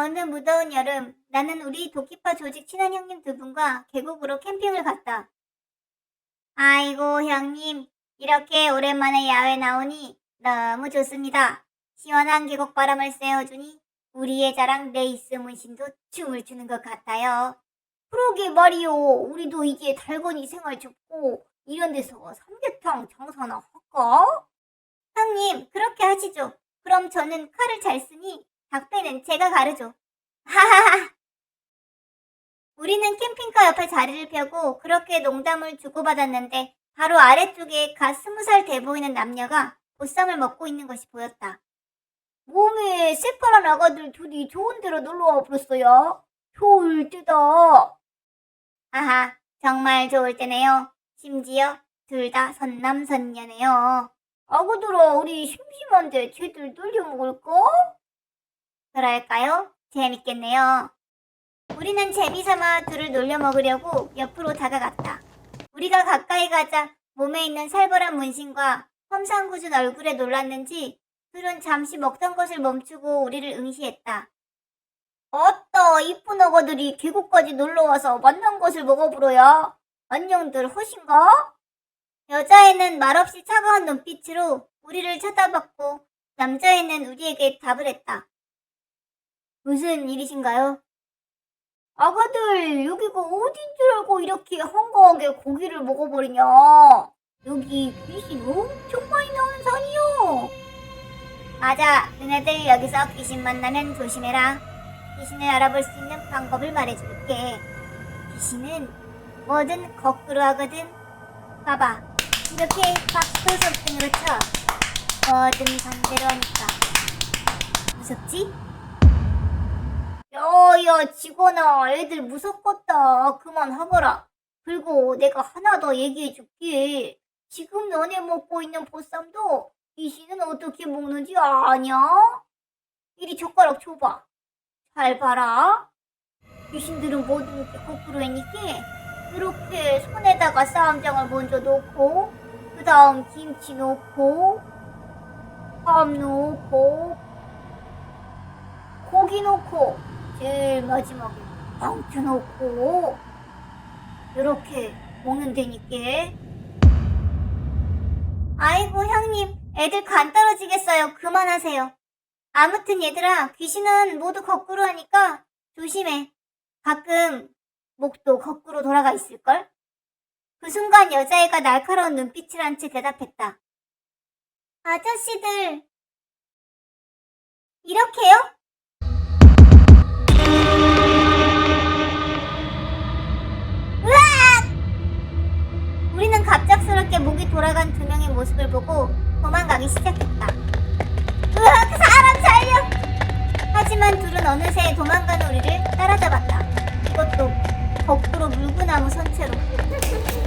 어느 무더운 여름, 나는 우리 도끼파 조직 친한 형님 두 분과 계곡으로 캠핑을 갔다. 아이고, 형님. 이렇게 오랜만에 야외 나오니 너무 좋습니다. 시원한 계곡 바람을 쐬어주니 우리의 자랑 레이스 문신도 춤을 추는 것 같아요. 그러게 말이요. 우리도 이제 달건이 생활 접고 이런 데서 삼계탕 장사나 할까? 형님, 그렇게 하시죠. 그럼 저는 칼을 잘 쓰니 닭배는 제가 가르죠. 하하하. 우리는 캠핑카 옆에 자리를 펴고 그렇게 농담을 주고받았는데 바로 아래쪽에 갓 스무 살 돼 보이는 남녀가 보쌈을 먹고 있는 것이 보였다. 몸에 새파란 아가들 둘이 좋은 데로 놀러 와 버렸어요. 좋을 때다. 아하, 정말 좋을 때네요. 심지어 둘 다 선남선녀네요. 아구들아, 우리 심심한데 쟤들 놀려 먹을까? 그럴까요? 재밌겠네요. 우리는 재미삼아 둘을 놀려 먹으려고 옆으로 다가갔다. 우리가 가까이 가자 몸에 있는 살벌한 문신과 험상궂은 얼굴에 놀랐는지 둘은 잠시 먹던 것을 멈추고 우리를 응시했다. 어따 이쁜 어거들이 계곡까지 놀러와서 만난 것을 먹어보러야. 안녕들 허신가? 여자애는 말없이 차가운 눈빛으로 우리를 쳐다봤고 남자애는 우리에게 답을 했다. 무슨 일이신가요? 아가들 여기가 어딘 줄 알고 이렇게 한가하게 고기를 먹어버리냐? 여기 귀신 엄청 많이 나오는 산이요. 맞아, 너네들 여기서 귀신 만나면 조심해라. 귀신을 알아볼 수 있는 방법을 말해줄게. 귀신은 뭐든 거꾸로 하거든. 봐봐, 이렇게 박수 손등으로 쳐. 뭐든 반대로 하니까. 무섭지? 야야 직원아. 애들 무섭겠다. 그만하거라. 그리고 내가 하나 더 얘기해 줄게. 지금 너네 먹고 있는 보쌈도 귀신은 어떻게 먹는지 아냐? 이리 젓가락 줘봐. 잘 봐라. 귀신들은 뭐든 이렇게 거꾸로 해니까 이렇게 손에다가 쌈장을 먼저 놓고 그 다음 김치 놓고 밥 놓고 고기 놓고 제일 마지막에 방주 넣고 이렇게 먹는 데니까. 아이고 형님. 애들 간 떨어지겠어요. 그만하세요. 아무튼 얘들아 귀신은 모두 거꾸로 하니까 조심해. 가끔 목도 거꾸로 돌아가 있을걸? 그 순간 여자애가 날카로운 눈빛을 한 채 대답했다. 아저씨들 이렇게요? 모습을 보고 도망가기 시작했다. 으악, 사람 살려! 하지만 둘은 어느새 도망가는 우리를 따라잡았다. 이것도 거꾸로 물구나무 선체로.